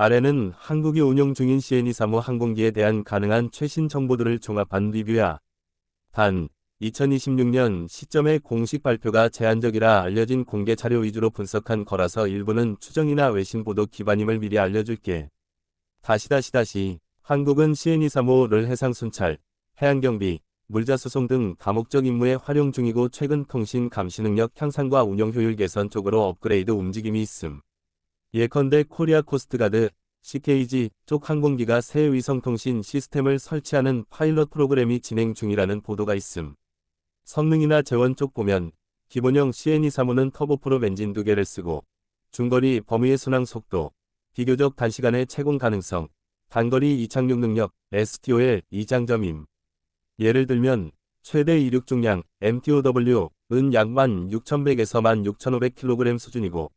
아래는 한국이 운용 중인 CN235 항공기에 대한 가능한 최신 정보들을 종합한 리뷰야. 단, 2026년 시점에 공식 발표가 제한적이라 알려진 공개 자료 위주로 분석한 거라서 일부는 추정이나 외신 보도 기반임을 미리 알려줄게. 다시 다시 다시 한국은 CN235를 해상 순찰, 해양경비, 물자 수송 등 다목적 임무에 활용 중이고 최근 통신 감시 능력 향상과 운영 효율 개선 쪽으로 업그레이드 움직임이 있음. 예컨대 코리아 코스트가드, CKG 쪽 항공기가 새 위성통신 시스템을 설치하는 파일럿 프로그램이 진행 중이라는 보도가 있음. 성능이나 재원 쪽 보면 기본형 CN235는 터보프롭 엔진 두 개를 쓰고 중거리 범위의 순항 속도, 비교적 단시간의 채공 가능성, 단거리 이착륙 능력, STOL 이장점임. 예를 들면 최대 이륙 중량 MTOW은 약 16,100에서 16,500kg 수준이고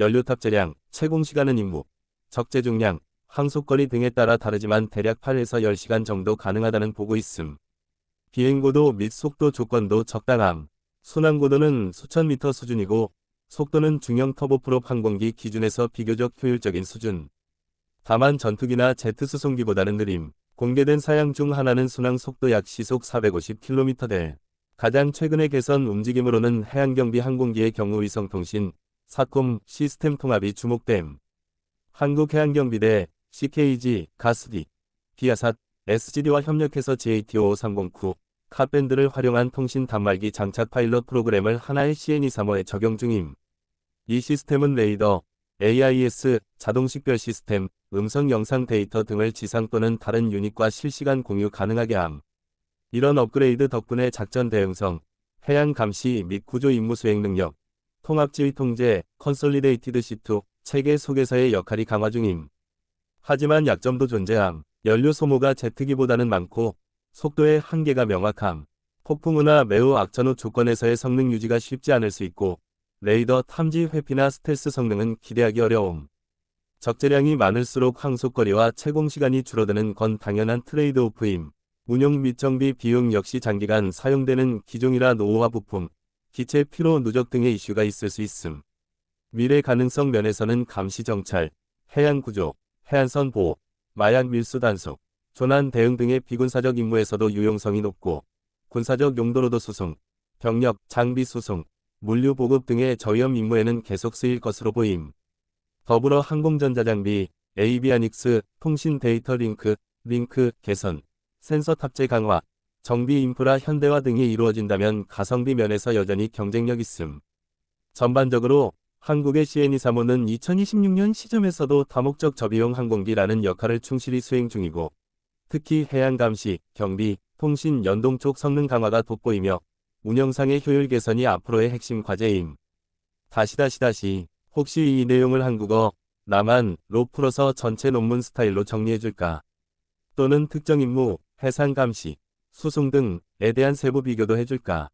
연료 탑 재량, 채공 시간은 임무, 적재 중량, 항속거리 등에 따라 다르지만 대략 8에서 10시간 정도 가능하다는 보고 있음. 비행고도 및 속도 조건도 적당함. 순항고도는 수천 미터 수준이고 속도는 중형 터보프롭 항공기 기준에서 비교적 효율적인 수준. 다만 전투기나 제트 수송기보다는 느림. 공개된 사양 중 하나는 순항 속도 약 시속 450km대. 가장 최근의 개선 움직임으로는 해양경비 항공기의 경우 위성통신, 사콤 시스템 통합이 주목됨. 한국해양경비대, CKG, 가스디, 비아삿, SGD와 협력해서 JT5530 카밴드를 활용한 통신 단말기 장착 파일럿 프로그램을 하나의 CN235에 적용 중임. 이 시스템은 레이더, AIS, 자동식별 시스템, 음성 영상 데이터 등을 지상 또는 다른 유닛과 실시간 공유 가능하게 함. 이런 업그레이드 덕분에 작전 대응성, 해양 감시 및 구조 임무 수행 능력, 통합지휘 통제, 컨솔리데이티드 시트, 체계 속에서의 역할이 강화 중임. 하지만 약점도 존재함. 연료 소모가 제트기보다는 많고 속도의 한계가 명확함. 폭풍우나 매우 악천후 조건에서의 성능 유지가 쉽지 않을 수 있고 레이더 탐지 회피나 스텔스 성능은 기대하기 어려움. 적재량이 많을수록 항속거리와 채공 시간이 줄어드는 건 당연한 트레이드 오프임. 운용 및 정비 비용 역시 장기간 사용되는 기종이라 노후화 부품, 기체 피로 누적 등의 이슈가 있을 수 있음. 미래 가능성 면에서는 감시 정찰, 해양 구조, 해안선 보호, 마약 밀수 단속, 조난 대응 등의 비군사적 임무에서도 유용성이 높고 군사적 용도로도 수송, 병력, 장비 수송, 물류 보급 등의 저위험 임무에는 계속 쓰일 것으로 보임. 더불어 항공전자 장비, 에이비아닉스, 통신 데이터 링크, 링크 개선, 센서 탑재 강화, 정비 인프라 현대화 등이 이루어진다면 가성비 면에서 여전히 경쟁력 있음. 전반적으로 한국의 CN235는 2026년 시점에서도 다목적 저비용 항공기라는 역할을 충실히 수행 중이고 특히 해양 감시, 경비, 통신 연동 쪽 성능 강화가 돋보이며 운영상의 효율 개선이 앞으로의 핵심 과제임. 다시 다시 다시 혹시 이 내용을 한국어, 나만 로 풀어서 전체 논문 스타일로 정리해줄까? 또는 특정 임무, 해상 감시, 수송 등에 대한 세부 비교도 해줄까?